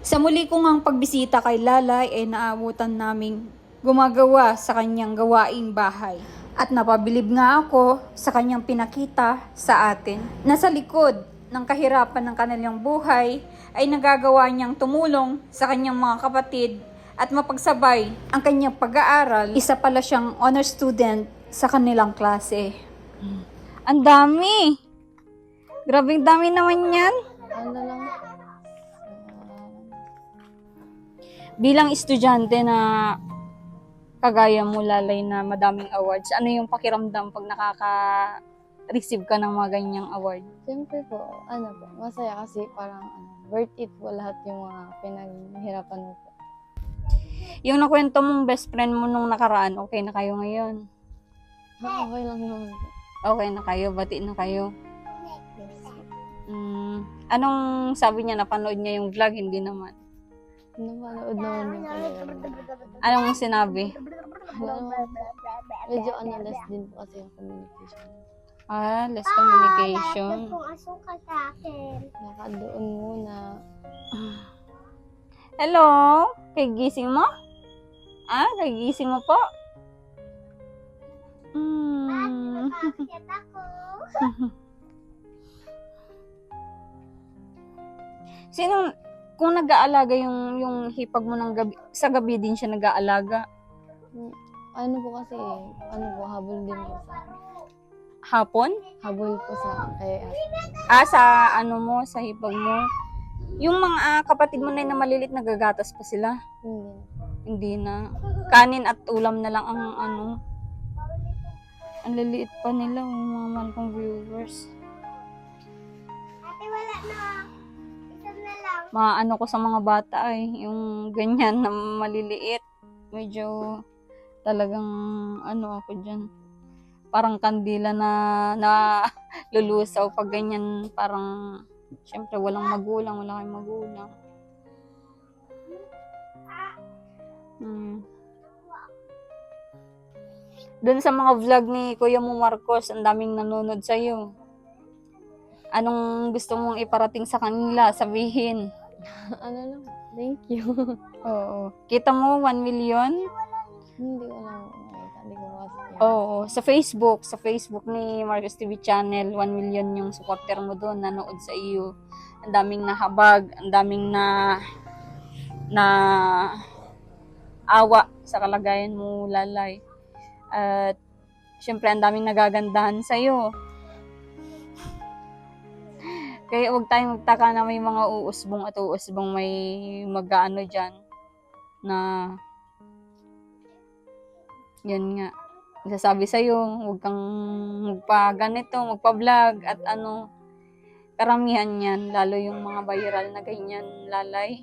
Sa muli ko ngang pagbisita kay Lalay ay naabutan naming gumagawa sa kanyang gawaing bahay. At napabilib nga ako sa kanyang pinakita sa atin. Nasa likod ng kahirapan ng kanilang buhay ay nagagawa niyang tumulong sa kanyang mga kapatid at mapagsabay ang kanyang pag-aaral. Isa pala siyang honor student sa kanilang klase. Ang dami! Grabe dami naman yan. Ano lang? Bilang estudyante na kagaya mo lalay na madaming awards, ano yung pakiramdam pag nakaka-receive ka ng mga ganyang award? Siyempre po, ano po, masaya kasi parang ano, worth it po lahat yung mga pinaghirapan mo po. Yung nakwento mong best friend mo nung nakaraan, okay na kayo ngayon? Ah, Okay lang naman po. Okay na kayo? Bati na kayo? Yes. Mm, anong sabi niya? Napanood niya yung vlog? Hindi naman. Napanood naman yung kaya. Anong sinabi? Ano, medyo ano, less din po kasi yung communication. Ah, less communication. Kung asukal sa akin. Naka doon muna. Hello? Kay gising mo? Ah, kay gising mo po? Mm. Bakit ako? Sino, kung nag-aalaga yung, yung hipag mo ng gabi, sa gabi din siya nag-aalaga. Ano po kasi, ano po, habol din po sa, Hapon? habol po sa ate. Ah, sa ano mo, sa hipag mo. Yung mga ah, kapatid mo na yun na malilit, nagagatas pa sila. Hindi. Hindi na. Kanin at ulam na lang ang ano. Ang liliit pa nila, yung mga mahal kong viewers. Ate, wala na. Isa na lang. Mga ano ko sa mga bata ay, yung ganyan na maliliit. Medyo talagang ano ako dyan. Parang kandila na, na lulusaw pag ganyan. Parang, syempre walang magulang, wala kayong magulang. Hmm. Doon sa mga vlog ni Kuya mo Marcos, ang daming nanonood sa'yo. Anong gusto mong iparating sa kanila? Sabihin. ano lang, thank you. Oo. Kita mo, 1 million? Hindi ko lang nakita, hindi ko kasi. Oo. Sa Facebook, sa Facebook ni Marcos TV Channel, 1 million yung supporter mo doon, nanood sa iyo. Ang daming nahabag, ang daming na na awa sa kalagayan mo, lalay. At syempre, ang daming nagagandahan sa iyo. Kaya huwag tayong magtaka na may mga uusbong at uusbong may mag-ano dyan na yan nga sasabi sa'yo, huwag kang magpa ganito, magpa vlog at ano, karamihan yan, lalo yung mga viral na ganyan, lalay.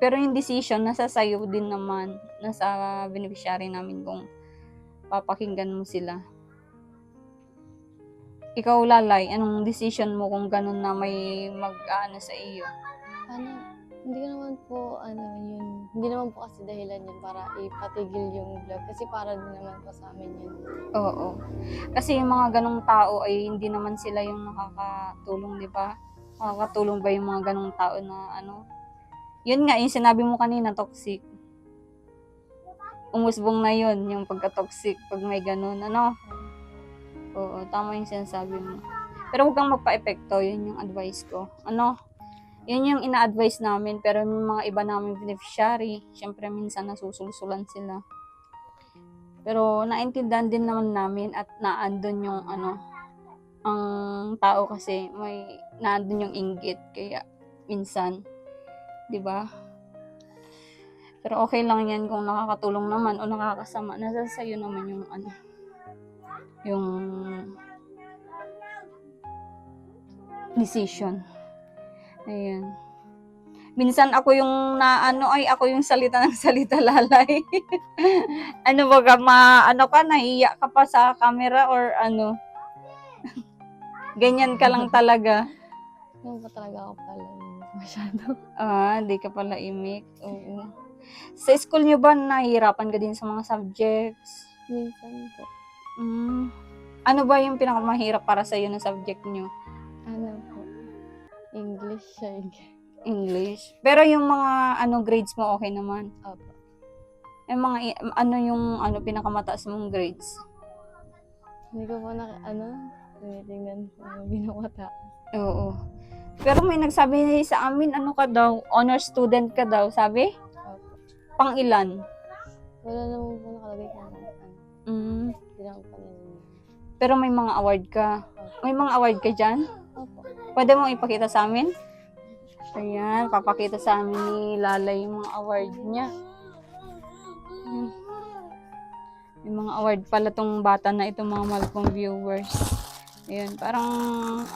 Pero yung decision, nasa sayo din naman, nasa beneficiary namin kung papakinggan mo sila. Ikaw, lalay, anong decision mo kung ganun na may mag-ano sa iyo? Ano, hindi naman po, ano, yun, hindi naman po kasi dahilan yun para ipatigil yung vlog. Kasi para din naman po sa amin yun. Oo. Kasi yung mga ganong tao ay hindi naman sila yung nakakatulong, di ba? Nakakatulong ba yung mga ganong tao na ano? Yun nga, yung sinabi mo kanina, toxic. Umusbong na yun, yung pagka-toxic, pag may ganon, ano? Oo, tama yung sinasabi mo. Pero huwag kang magpa-epekto, yun yung advice ko. Ano? Yun yung ina-advise namin, pero yung mga iba namin beneficiary, syempre minsan nasusulsulan sila. Pero naintindihan din naman namin at naandun yung ano, ang tao kasi may naandun yung inggit kaya minsan, 'di ba? Pero okay lang yan kung nakakatulong naman o nakakasama. Nasa sa'yo naman yung ano, yung decision. Ayan. Minsan ako yung na ano ay ako yung salita ng salita lalay. ano ba ka ma ano ka nahiya ka pa sa camera or ano? Ganyan ka lang talaga. Yung po talaga ako pala masyado. Ah, hindi ka pala imik. Oo. Sa school nyo ba nahihirapan ka din sa mga subjects? Minsan po, Mm. Ano ba yung pinakamahirap para sa iyo na subject nyo? ano po, English siya. English. Pero yung mga ano grades mo okay naman. Opo. Yung mga i- ano yung ano pinakamataas mong grades? Hindi ko po na, ano, tinitingnan po yung binawata. Oo. Pero may nagsabi sa amin ano ka daw, honor student ka daw, sabi? Opo. Pang ilan? Wala naman po nakalagay kung ano. Mm. Hindi lang po nila. Pero may mga award ka. May mga award ka dyan? Opo. Pwede mo ipakita sa amin? Ayan, papakita sa amin ni Lalay yung mga award niya. Ayan. May mga award pala tong bata na ito mga Malcolm viewers. Ayan, parang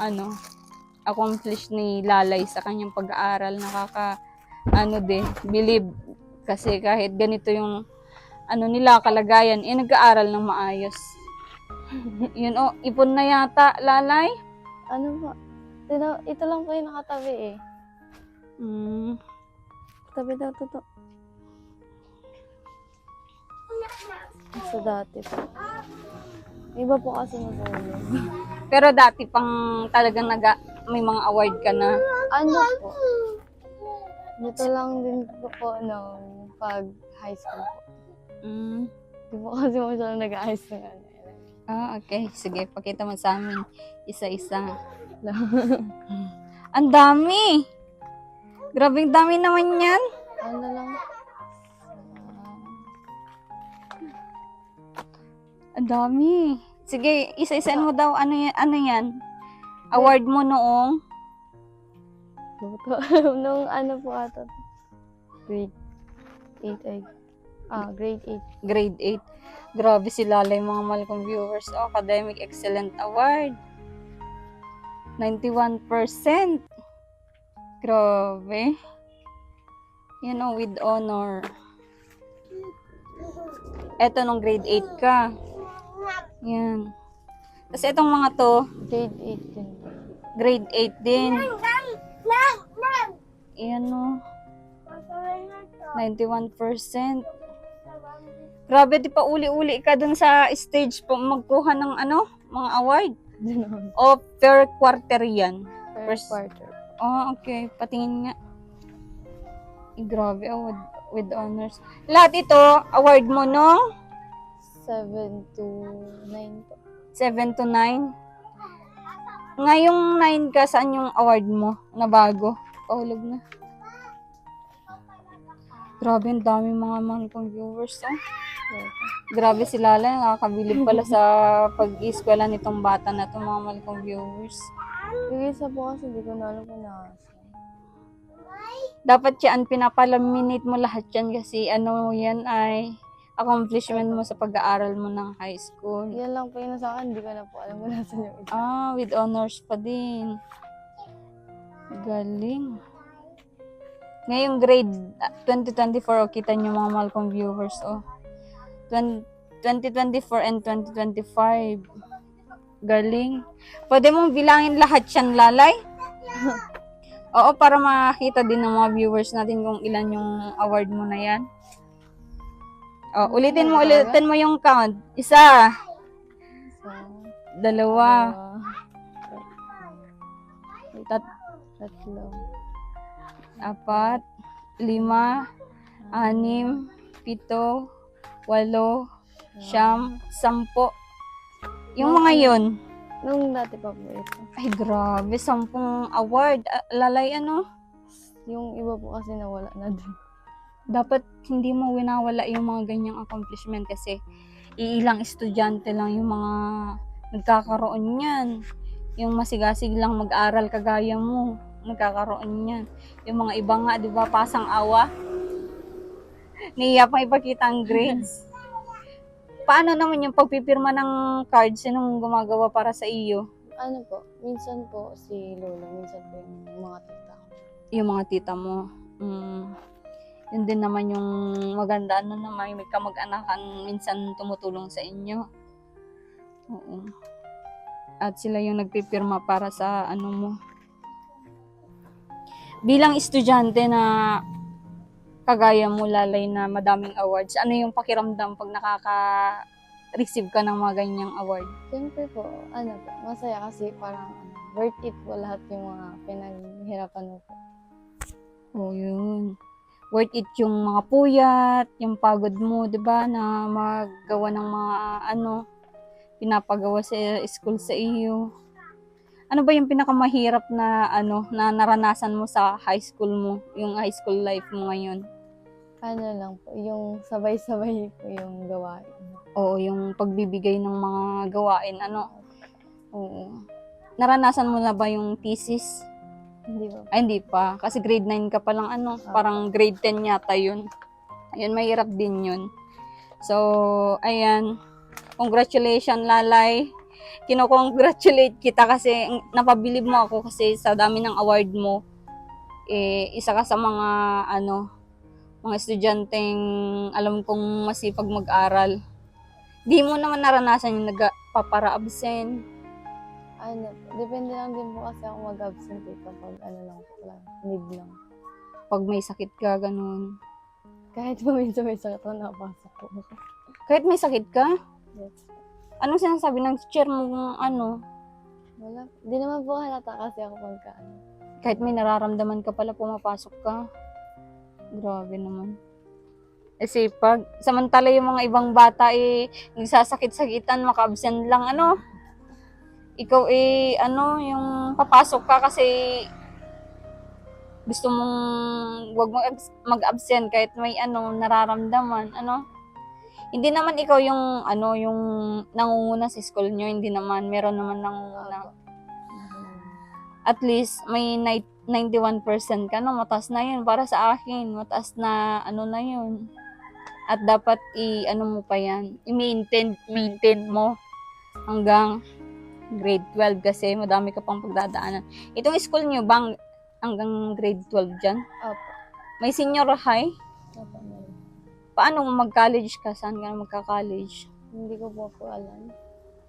ano, accomplish ni Lalay sa kanyang pag-aaral. Nakaka, ano din, believe. Kasi kahit ganito yung, ano nila, kalagayan, eh, nag-aaral ng maayos. Yun, oh, ipon na yata, Lalay. Ano po? Ito, ito lang po yung nakatabi eh. Mm. Tabi daw to to. Sa dati po. Iba po kasi natulog. Pero dati pang talagang naga, may mga award ka na. ano po? Dito lang din po po nung pag high school po. Mm. Di po kasi masyadong nag-ayos ng ano. Ah, okay. Sige, pakita mo sa amin. Isa-isa. Ang dami! Grabing dami naman yan. Ano lang? Ang dami. Sige, isa-isain mo daw. Ano yan? Ano yan? Award mo noong nung ano po ata. Grade 8 ay. Ah, grade 8. grade 8. Grabe si Lalay mga Malcolm viewers. Oh, Academic Excellent Award. 91%. Grabe. You know, with honor. Eto nung grade 8 ka. Yan. Tapos itong mga to, Grade 8 din. grade 8 din. Yan o, Masaway na to. 91%. Grabe, di pa uli-uli ka dun sa stage po magkuha ng ano, mga award. O per quarter yan. First First- quarter. Oh, okay. Patingin nga. Eh, grabe, oh, with, honors. Lahat ito, award mo no? 7 to 9 po. 7 to 9. Ngayong 9 ka, saan yung award mo na bago? Pahulog na. Grabe, ang dami mga mga kong viewers, oh. Grabe si Lala, nakakabilib pala sa pag-eskwela nitong bata na to mga malikong viewers. Yung isa po kasi hindi ko na alam kung nasa. Dapat yan, pinapalaminate mo lahat yan kasi ano yan ay accomplishment mo sa pag-aaral mo ng high school. Yan lang po yun sa akin. Hindi ko na po alam kung nasa yung isa. Ah, with honors pa din. Galing. Ngayong grade ah, 2024, oh, kita nyo mga Malcolm viewers, oh. 20, 2024 and 2025. Galing. Pwede mong bilangin lahat yan, Lalay? Oo, para makita din ng mga viewers natin kung ilan yung award mo na yan. Oh, ulitin mo, ulitin mo yung count. Isa, dalawa, tat tatlo, apat, lima, anim, pito, walo, siyam, sampo. Yung mga yun, Nung dati pa po ito. ay grabe, sampung award. Ah, Lalay ano, Yung iba po kasi nawala na din. dapat hindi mo winawala yung mga ganyang accomplishment kasi iilang estudyante lang yung mga nagkakaroon yan. Yung masigasig lang mag-aral kagaya mo, nagkakaroon yan. Yung mga iba nga, di ba, pasang awa. Niya pang ipakita ang grades. Paano naman yung pagpipirma ng card? Sinong gumagawa para sa iyo? Ano po, minsan po si Lola, minsan po yung mga tita. Yung mga tita mo. Mm. Yun din naman yung maganda ano na may may kamag-anakan minsan tumutulong sa inyo. Oo. At sila yung nagpipirma para sa ano mo. Bilang estudyante na kagaya mo lalay na madaming awards, ano yung pakiramdam pag nakaka-receive ka ng mga ganyang award? Siyempre po, ano po, masaya kasi parang ano, worth it po lahat yung mga pinaghirapan mo po. Oh, yun. Worth it yung mga puyat, yung pagod mo, 'di ba, na maggawa ng mga ano pinapagawa sa school sa iyo. Ano ba yung pinakamahirap na ano na naranasan mo sa high school mo, yung high school life mo ngayon? Ano lang po, yung sabay-sabay po yung gawain. Oo, yung pagbibigay ng mga gawain, ano? Oo. Naranasan mo na ba yung thesis? Hindi ba? Ay, hindi pa. Kasi grade 9 ka pa lang, ano, parang grade 10 yata yun. Ayun, mahirap din yun. So, ayan. Congratulations, Lalay. Kino-congratulate kita kasi napabilib mo ako kasi sa dami ng award mo, eh, isa ka sa mga, ano, mga estudyanteng alam kong masipag mag-aral. Di mo naman naranasan yung nagpapara-absent. Ano, depende lang din po kasi ako mag-absent eh kapag ano lang lang, need lang. Pag may sakit ka, ganun. Kahit pa minsan may sakit ako nakapasok po. Kahit may sakit ka, Yes. anong sinasabi ng teacher mo kung ano? Wala. Di naman po halata kasi ako pagka ano. Kahit may nararamdaman ka pala, pumapasok ka. Grabe naman. Kasi pag, samantala yung mga ibang bata eh, nagsasakit-sakitan, maka-absent lang, ano? Ikaw eh, ano, yung papasok ka kasi gusto mong wag mag- mag-absent kahit may ano, nararamdaman, ano? Hindi naman ikaw yung, ano, yung nangunguna sa school nyo, hindi naman, meron naman nangunguna at least may ni- 91% ka no, mataas na yun para sa akin, mataas na ano na yun. At dapat i ano mo pa yan, i-maintain maintain mo hanggang grade 12 kasi madami ka pang pagdadaanan. Itong school nyo bang hanggang grade 12 dyan? Opo. May senior high? Opo. Paano mag-college ka? Saan ka magka-college? Hindi ko po po alam.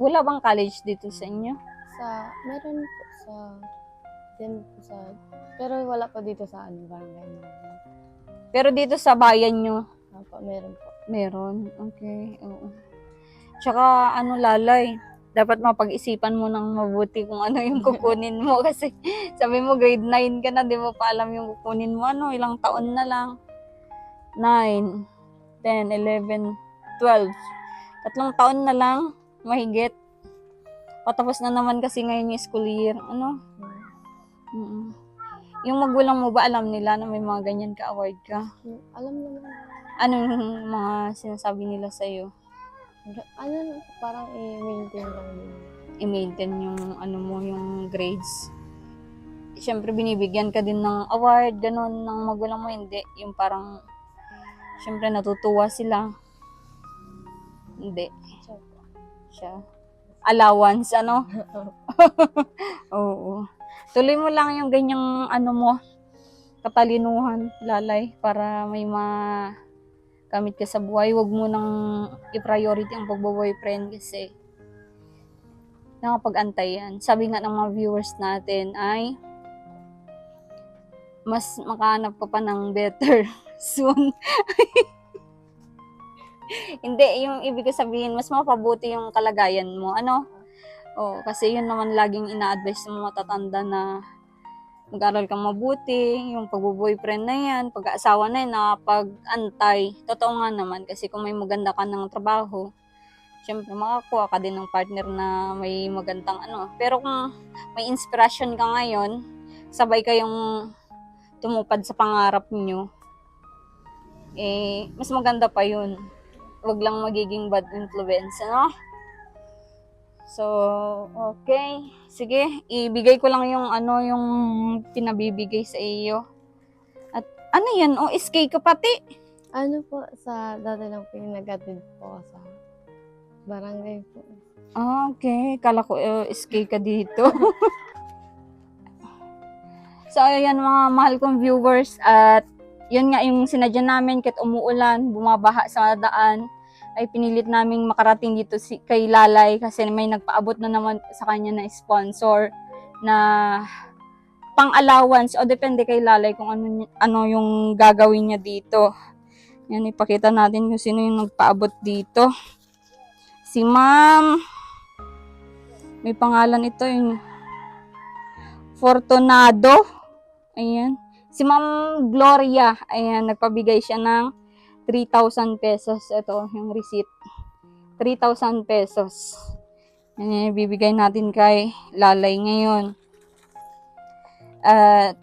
Wala bang college dito sa inyo? Sa, meron po sa, din po sa, pero wala pa dito sa ano, barangay namin. Pero dito sa bayan nyo, Opo, meron po. Meron. Okay. Oo. Tsaka, ano, lalay, dapat mapag-isipan mo ng mabuti kung ano yung kukunin mo kasi sabi mo grade 9 ka na, di mo pa alam yung kukunin mo. Ano, ilang taon na lang. 9, 10, 11, 12. Tatlong taon na lang, mahigit. Patapos na naman kasi ngayon yung school year. Ano? Mm. Yung magulang mo ba alam nila na may mga ganyan ka-award ka? Alam naman. Anong mga sinasabi nila sa'yo? Ano, parang i-maintain lang din. i-maintain yung ano mo, yung grades. Siyempre, binibigyan ka din ng award, ganun, ng magulang mo, hindi. Yung parang, siyempre, natutuwa sila. Hindi. Siya. Allowance, ano? Oo. Tuloy mo lang yung ganyang, ano mo, katalinuhan, lalay, para may ma kamit ka sa buhay. Huwag mo nang i-priority ang pagbo-boyfriend kasi nakapag-antay yan. Sabi nga ng mga viewers natin ay mas makahanap ka pa ng better soon. Hindi, yung ibig ko sabihin, mas mapabuti yung kalagayan mo. Ano? Oh, kasi yun naman laging ina-advise ng mga matatanda na mag-aral kang mabuti, yung pagbo-boyfriend na yan, pag-aasawa na yan, nakapag-antay. Totoo nga naman, kasi kung may maganda ka ng trabaho, syempre makakuha ka din ng partner na may magandang ano. Pero kung may inspiration ka ngayon, sabay kayong tumupad sa pangarap nyo, eh, mas maganda pa yun. Huwag lang magiging bad influence, ano? So, okay. Sige, ibigay ko lang yung ano, yung pinabibigay sa iyo. At ano yan? O, SK ka pati. ano po, sa dati lang po yung nag-attend po sa barangay po. Ah, okay. Kala ko uh, SK ka dito. so, ayan mga mahal kong viewers. At yun nga yung sinadya namin kahit umuulan, bumabaha sa daan ay pinilit naming makarating dito si kay Lalay kasi may nagpaabot na naman sa kanya na sponsor na pang allowance o depende kay Lalay kung ano ano yung gagawin niya dito. Yan ipakita natin kung sino yung nagpaabot dito. Si Ma'am may pangalan ito yung Fortunado. Ayan. Si Ma'am Gloria, ayan, nagpabigay siya ng 3,000 pesos. Ito, yung receipt. 3,000 pesos. Ayan, bibigay natin kay Lalay ngayon. At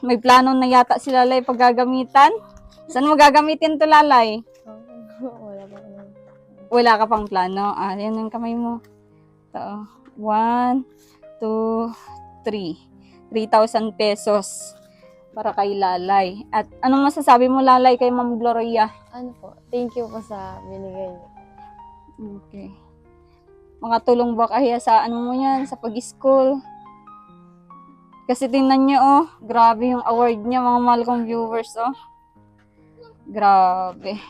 may plano na yata si Lalay paggagamitan. Saan mo gagamitin to Lalay? Wala pa. Wala ka pang plano. Ah, yan ang kamay mo. Ito. One, two, three. 3,000 pesos para kay Lalay. At anong masasabi mo Lalay kay Ma'am Gloria? Ano po, thank you po sa binigay niyo. Okay. Mga tulong ba kaya sa ano mo yan, sa pag-school? Kasi tingnan niyo oh, grabe yung award niya mga mahal kong viewers oh. Grabe.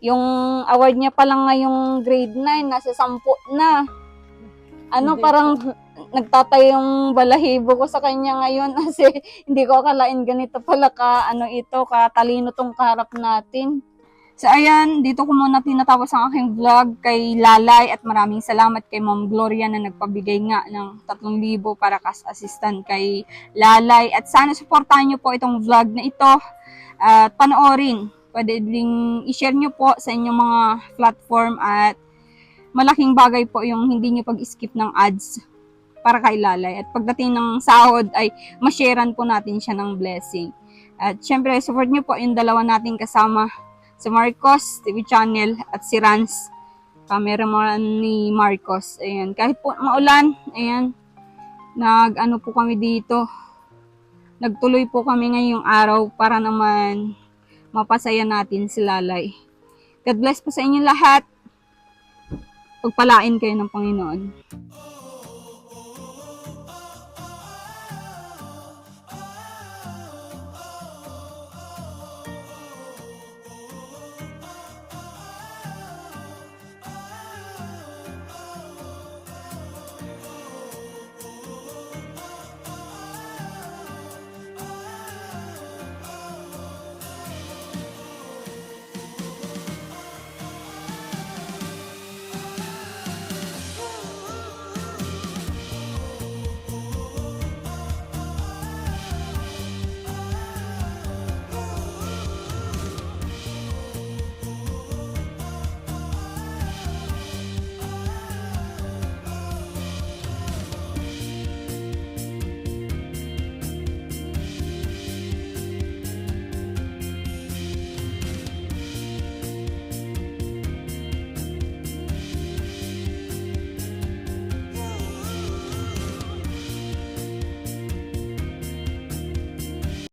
Yung award niya pa lang ngayong grade 9, nasa 10 na. Ano, Hindi parang nagtatayo yung balahibo ko sa kanya ngayon kasi hindi ko akalain ganito pala ka, ano ito, katalino tong karap natin. So ayan, dito ko muna tinatapos ang aking vlog kay Lalay at maraming salamat kay Ma'am Gloria na nagpabigay nga ng 3,000 para kas assistant kay Lalay. At sana suportahan niyo po itong vlog na ito at panoorin. Pwede ding i-share niyo po sa inyong mga platform at malaking bagay po yung hindi niyo pag-skip ng ads para kay Lalay. At pagdating ng sahod ay masharean po natin siya ng blessing. At syempre, support niyo po yung dalawa nating kasama si Marcos TV channel at si Rans cameraman ni Marcos. Ayan, kahit po maulan, ayan, nag ano po kami dito. Nagtuloy po kami ngayong araw para naman mapasaya natin si Lalay. God bless po sa inyo lahat. Pagpalain kayo ng Panginoon.